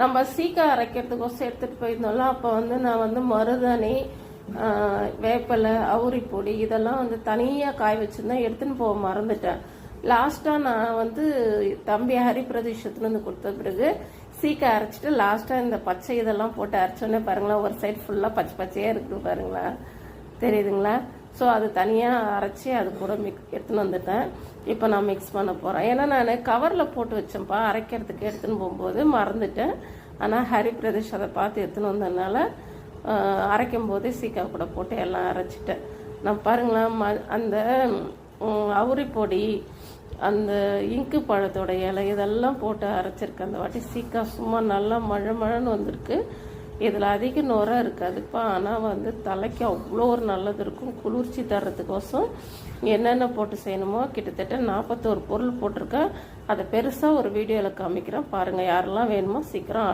நம்ம சீக்காய் அரைக்கிறதுக்கோசம் எடுத்துகிட்டு போயிருந்தோம்ல அப்போ வந்து நான் வந்து மருதாணி வேப்பலை வேப்பிலை அவுரி பொடி இதெல்லாம் வந்து தனியாக காய வச்சுருந்தேன் எடுத்துன்னு போக மறந்துட்டேன். லாஸ்ட்டாக நான் வந்து தம்பி ஹரிபிரதேசத்துலேருந்து கொடுத்த பிறகு சீக்காய் அரைச்சிட்டு லாஸ்ட்டாக இந்த பச்சை இதெல்லாம் போட்டு அரைச்சோன்னே பாருங்களேன் ஒரு சைடு ஃபுல்லாக பச்சை பச்சையாக இருக்குது பாருங்களேன். தெரியுதுங்களா? ஸோ அது தனியாக அரைச்சி அது கூட மிக் எடுத்துன்னு வந்துட்டேன். இப்போ நான் மிக்ஸ் பண்ண போகிறேன் ஏன்னா நான் கவரில் போட்டு வச்சேன்ப்பா. அரைக்கிறதுக்கு எடுத்துன்னு போகும்போது மறந்துட்டேன். ஆனால் ஹரி பிரதேஷ் அதை பார்த்து எடுத்துன்னு வந்ததுனால அரைக்கும் போதே சீக்காய் கூட போட்டு எல்லாம் அரைச்சிட்டேன். நான் பாருங்களேன் ம அந்த அவுரி பொடி அந்த இங்கு பழத்தோட இலை இதெல்லாம் போட்டு அரைச்சிருக்கேன். அந்த வாட்டி சீக்காய் சும்மா நல்லா மழை மழைன்னு வந்திருக்கு. இதில் அதிக நுரை இருக்காதுப்பா. ஆனால் வந்து தலைக்கு அவ்வளோ ஒரு நல்லது இருக்கும். குளிர்ச்சி தர்றதுக்கோசம் என்னென்ன போட்டு செய்யணுமோ கிட்டத்தட்ட நாற்பத்தோரு பொருள் போட்டிருக்கேன். அதை பெருசாக ஒரு வீடியோவில் காமிக்கிறேன். பாருங்கள் யாரெல்லாம் வேணுமோ சீக்கிரம்